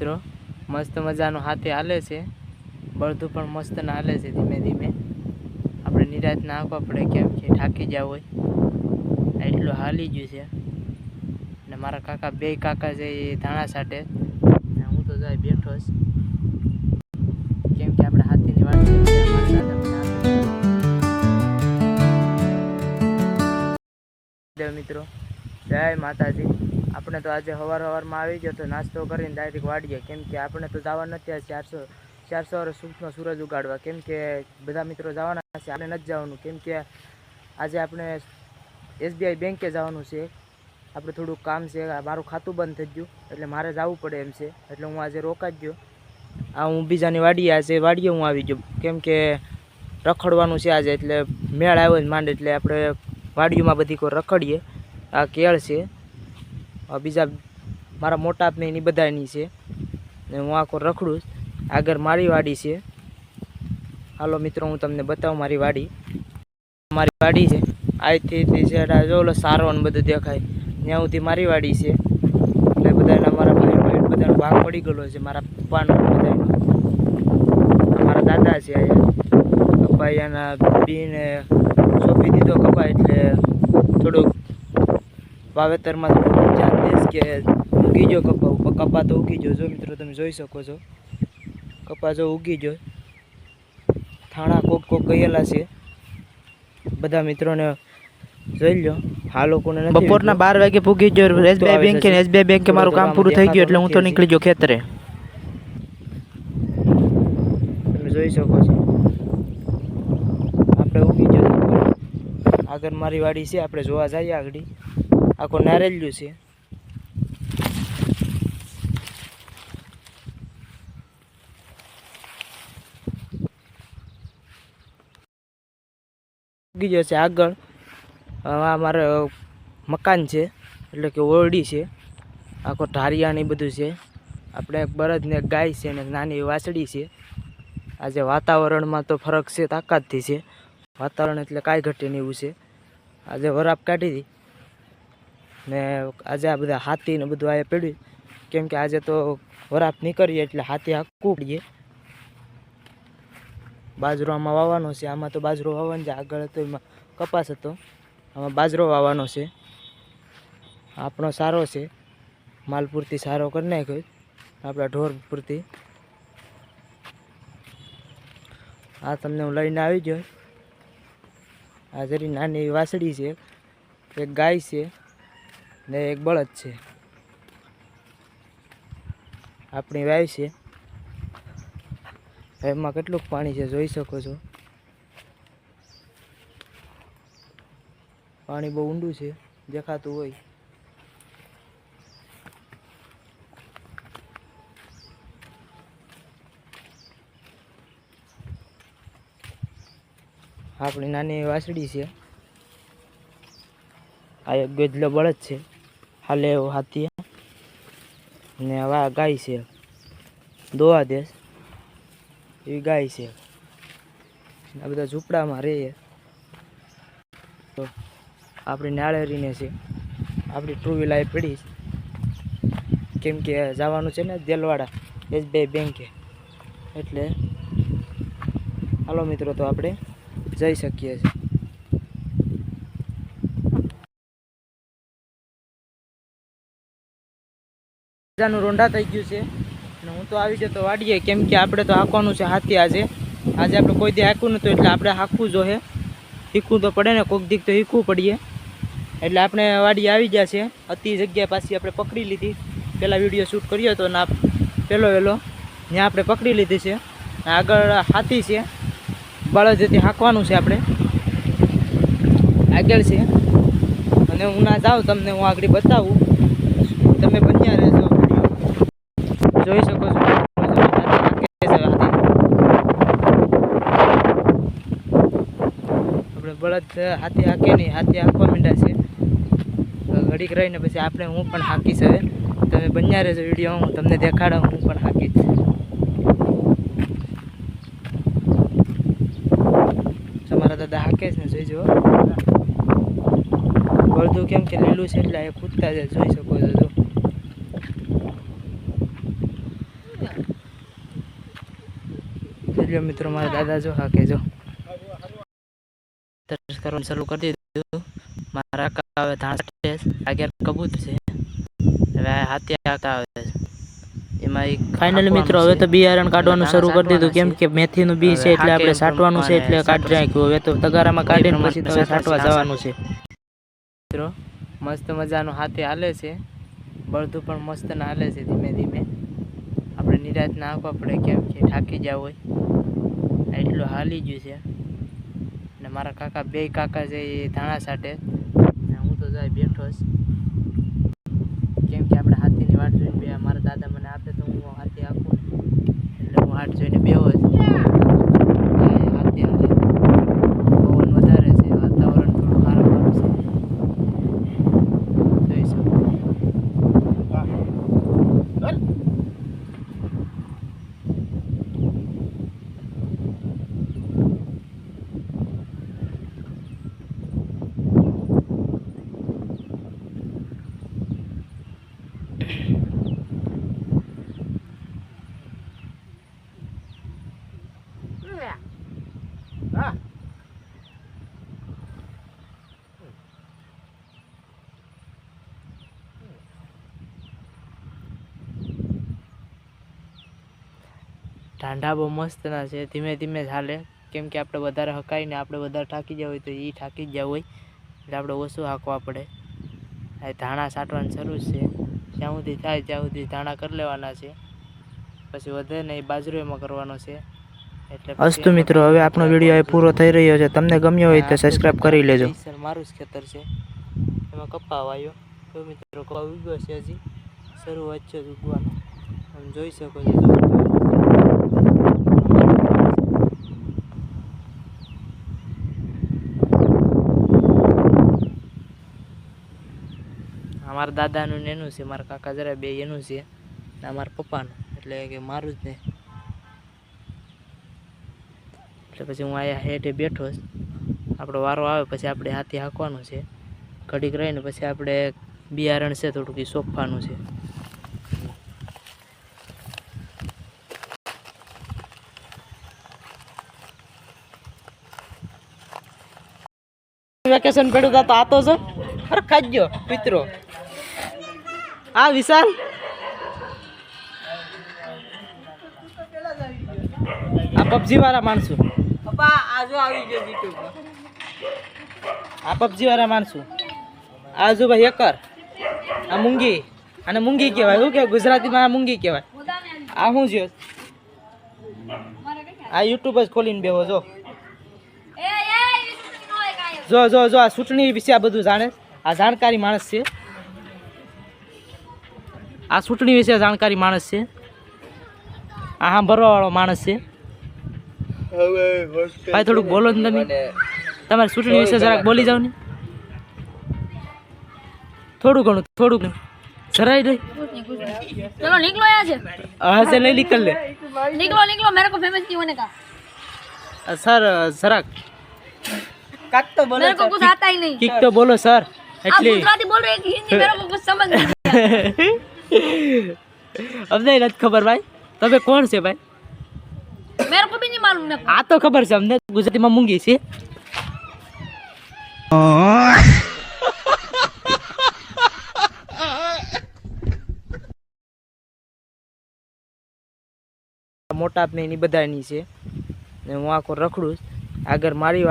મિત્રો, મસ્ત મજાનું હાથે હાલે છે. બળધું પણ મસ્ત ના હાલે છે ધીમે ધીમે. આપણે નિરાશ ના પડે કેમ કે થાકી જાવ હોય. એટલું હાલી ગયું છે. અને મારા કાકા બે કાકા છે એ ધાણા સાટે હું તો જાય બેઠો જ. કેમ કે આપણે હાથીની વાત છે મિત્રો જય માતાજી. આપણે તો આજે સવાર સવારમાં આવી ગયો તો નાસ્તો કરીને ડાયરેક્ટ વાડીએ. કેમ કે આપણે તો જવા નથી ચારસો ચારસો સૂર્યનો સૂરજ ઉગાડવા. કેમ કે બધા મિત્રો જવાના છે, આપણે નથી જવાનું. કેમ કે આજે આપણે એસબીઆઈ બેંકે જવાનું છે. આપણે થોડુંક કામ છે મારું ખાતું બંધ થઈ ગયું, એટલે મારે જવું પડે એમ છે. એટલે હું આજે રોકાઈ ગયો. આ હું બીજાની વાડીએ આજે વાડીએ હું આવી ગયો. કેમ કે રખડવાનું છે આજે, એટલે મેળ આવ્યો જ માંડ. એટલે આપણે વાડીઓમાં બધી કોઈ રખડીએ. આ કેળ છે. બીજા મારા મોટા આપને એની બધાની છે. ને હું આખો રખડું આગળ મારી વાડી છે. હાલો મિત્રો, હું તમને બતાવું મારી વાડી. મારી વાડી છે. અહીંથી તે છેડા જો ઓલો સારો ને બધું દેખાય. ત્યાં સુધી મારી વાડી છે. એટલે બધાના મારા ભાઈ ભાઈ બધાનો ભાગ પડી ગયેલો છે. મારા પપ્પાનો બધાનો મારા દાદા છે અહીંયા. કપાયાના બીને સોંપી દીધો કપા એટલે થોડુંક વાવેતરમાં થોડુંક કે ઉગી ગયો કપા કપા તો ઉગી ગયો જો મિત્રો તમે જોઈ શકો છો. કપા જો ઉગી ગયો થાણા કોક કોક ગયેલા છે. બધા મિત્રોને જોઈ લો આ લોકોને બપોરના બાર વાગે પૂગી ગયો એસબીઆઈ બેંકે એસબીઆઈ બેંકે મારું કામ પૂરું થઈ ગયું એટલે હું તો નીકળી ગયો ખેતરે. તમે જોઈ શકો છો. આપણે ઉગી ગયો આગળ મારી વાડી છે આપણે જોવા જઈએ આગળ. આખો નારેલ્યું છે. ઉગી ગયો છે આગળ આ મારે મકાન છે, એટલે કે ઓરડી છે. આખો ઢારિયા ને બધું છે. આપણે એક બળદ ને ગાય છે ને એક નાની એવી છે. આજે વાતાવરણમાં તો ફરક છે, તાકાતથી છે. વાતાવરણ એટલે કાંઈ ઘટે નહીં એવું છે. આજે વરાપ કાઢી હતી ને આજે આ બધા હાથી ને બધું આ પડ્યું. કેમ કે આજે તો વરાપ નીકળીએ એટલે હાથી આખું પડીએ બાજરો આમાં વાવવાનો છે. આમાં તો બાજરો વાવવાનો છે. આગળ હતો એમાં કપાસ હતો. આમાં બાજરો વાવવાનો છે. આપણો સારો છે. માલ પૂરતી સારો કરી નાખ્યો આપણા ઢોર પૂરતી. આ તમને હું લઈને આવી ગયો. આ જરી નાની એવી વાસળી છે. એક ગાય છે ને એક બળદ છે. આપણી વાય છે. એમાં કેટલુંક પાણી છે જોઈ શકો છો. પાણી બહુ ઊંડું છે, દેખાતું હોય. આપણી નાની વાસડી છે. આ એક ગજલો બળદ છે. હાલે એવો હાથી. ને હવે ગાય છે. દોવા દેશ એવી ગાય છે. આ બધા ઝૂંપડામાં રહે તો આપણી નાળેરીને છે. આપણી ટુ વ્હીલર પડી. કેમ કે જવાનું છે ને દેલવાડા એસબીઆઈ બેંકે. એટલે હાલો મિત્રો, તો આપણે જઈ શકીએ છીએ. મજાનું રોંઢા થઈ ગયું છે. અને હું તો આવી જતો વાડીએ. કેમ કે આપણે તો હાંકવાનું છે હાથી આજે. આજે આપણે કોઈ દી હાંકવું નહોતું એટલે આપણે હાંકવું જોઈએ શીખવું તો પડે ને, કોક દીક તો શીખવું પડીએ. એટલે આપણે વાડીએ આવી ગયા છે. અતિ જગ્યા પાછી આપણે પકડી લીધી. પહેલાં વીડિયો શૂટ કર્યો હતો ને પહેલો વહેલો ત્યાં આપણે પકડી લીધી છે. આગળ હાથી છે. બળદથી હાંકવાનું છે આપણે. આગળ છે. અને હું ના જાઉં તમને, હું આગળ બતાવું. તમે બળદ હાથે હાકે નહીં, હાથે હાંકવા મીંડા છે. ઘડીક રહીને પછી આપણે હું પણ હાંકીશ હવે. તમે બન્યા રહેજો વીડિયો હું તમને દેખાડો, હું પણ હાંકીશ. તમારા દાદા હાકે છે ને જોઈ જોઈજો બળદું કેમ કે લીલું છે એટલે એ કૂદતા છે જોઈ શકો છો જો. મિત્રો, મારા દાદા જો હા જો. તરસ કરવાનું શરૂ કરી દીધું. મારા કાકા હવે ધાણ. આગળ કબૂત છે. હવે હાથી આવતા આવે છે. એમાં એક ફાઇનલી મિત્રો હવે તો બિયારણ કાઢવાનું શરૂ કરી દીધું. કેમ કે મેથીનું બી છે એટલે આપણે સાટવાનું છે એટલે કાઢી નાખ્યું. હવે તો તગારામાં કાઢીને પછી તો સાટવા જવાનું છે. મિત્રો મસ્ત મજાનું હાથે હાલે છે. બળધું પણ મસ્ત ના હાલે છે ધીમે ધીમે. આપણે નિરાશ ના આપવા પડે કેમ કે થાકી જાવ હોય. એટલું હાલી ગયું છે. મારા કાકા બે કાકા છે એ ધાણા સાટે હું તો જાય બેઠો જ કેમ કે આપણે હાથીની વાટ જોઈને બે મારા દાદા મને આપે તો હું હાથી આપું ને એટલે હું વાટ જોઈને બેહો જ આ હાથી હાલે પવન વધારે છે વાતાવરણ થોડું સારું છે જોઈ શકો ઢાંઢા બહુ મસ્ત ના છે. ધીમે ધીમે ચાલે કેમ કે આપણે વધારે હકાઈને આપણે વધારે થાકી જવું હોય તો એ થાકી ગયા હોય. એટલે આપણે ઓછું હાંકવા પડે. આ ધાણા સાટવાનું શરૂ છે. જ્યાં સુધી થાય ત્યાં સુધી ધાણા કરી લેવાના છે. પછી વધે ને એ બાજરો એમાં કરવાનો છે. એટલે અસ્તુ મિત્રો હવે આપણો વીડિયો એ પૂરો થઈ રહ્યો છે. તમને ગમ્યો હોય તો સબસ્ક્રાઇબ કરી લેજો. સર મારું જ ખેતર છે. એમાં કપા વાયો તો મિત્રો કપા ઉગ્યો છે હજી. શરૂઆત છે જ ઉગવાનો. તમે જોઈ શકો છો. જો. અમારા દાદાનું ને એનું છે, મારા કાકા જરા બે એનું છે, ને અમારા પપ્પાનું. એટલે કે મારું જ ને. એટલે પછી હું અહીંયા હેઠે બેઠો આપણો વારો આવે પછી આપણે હાથી હાંકવાનું છે. ઘડીક રહીને પછી આપણે બિયારણ છે થોડુંક એ સોંપવાનું છે. વેકેશન પડ્યું તા તો આતો છો અરે ખાજો મિત્રો. આ વિશાલ? આ પબજી વાળા માણસો આ પબજી વાળા માણસો આ જો ભાઈ એકર આ મૂંગી અને મૂંગી કહેવાય. શું કહેવાય? ગુજરાતીમાં મૂંગી કહેવાય. આ શું છે? આ યુટ્યુબ જ ખોલીને બેહો જો. જો જો જો આ ચૂંટણી વિશે આ બધું જાણે. આ જાણકારી માણસ છે. આ ચૂંટણી વિશે જાણકારી માણસ છે. આ સાંભળવાવાળો માણસ છે. ભાઈ થોડુંક બોલો ને તમે. તમારે ચૂંટણી વિશે જરાક બોલી જાઓ ને. થોડું ઘણું થોડુંક ઘણું જરાય નહીં. ચલો નીકળો યાર છે. હા સે નહીં નીકળ લે. નીકળો નીકળો મેરે કો ફેમસ નહીં હોને કા. સર જરાક. કાક તો मेरे को कुछ आता ही नहीं કિક તો બોલો સર आप એટલે गुजराती बोल रहे हैं कि हिंदी मेरे को कुछ समझ नहीं અમને નથી ખબર ભાઈ તમે કોણ છે ભાઈ मेरे को भी नहीं मालूम मेरे को આ તો ખબર છે અમને ગુજરાતીમાં મૂંગી છે મોટા ને એની બધાની છે ને હું આખો રખડું જ. આગળ મારી વાડી